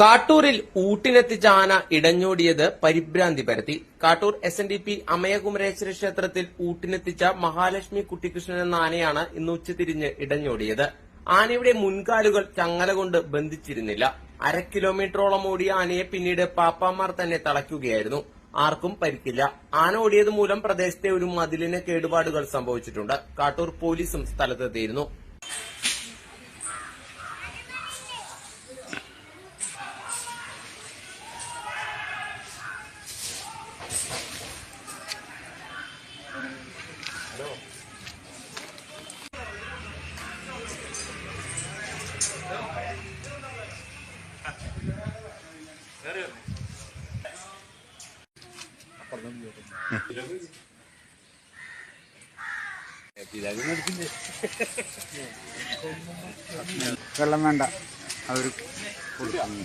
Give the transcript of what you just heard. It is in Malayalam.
കാട്ടൂരിൽ ഊട്ടിനെത്തിച്ച ആന ഇടഞ്ഞോടിയത് പരിഭ്രാന്തി പരത്തി. Kattoor S N D P Amayakumareshwara ക്ഷേത്രത്തിൽ ഊട്ടിനെത്തിച്ച മഹാലക്ഷ്മി കുട്ടിക്കൃഷ്ണൻ എന്ന ആനയാണ് ഇന്ന് ഉച്ചതിരിഞ്ഞ് ഇടഞ്ഞോടിയത്. ആനയുടെ മുൻകാലുകൾ ചങ്ങല കൊണ്ട് ബന്ധിച്ചിരുന്നില്ല. അര കിലോമീറ്ററോളം ഓടിയ ആനയെ പിന്നീട് പാപ്പാമാർ തന്നെ തളയ്ക്കുകയായിരുന്നു. ആർക്കും പരിക്കില്ല. ആന ഓടിയത് മൂലം പ്രദേശത്തെ ഒരു മതിലിന് കേടുപാടുകൾ സംഭവിച്ചിട്ടുണ്ട്. കാട്ടൂർ പോലീസും സ്ഥലത്തെത്തിയിരുന്നു. വെള്ളം വേണ്ട. അവർ കൊടുക്കുന്നു.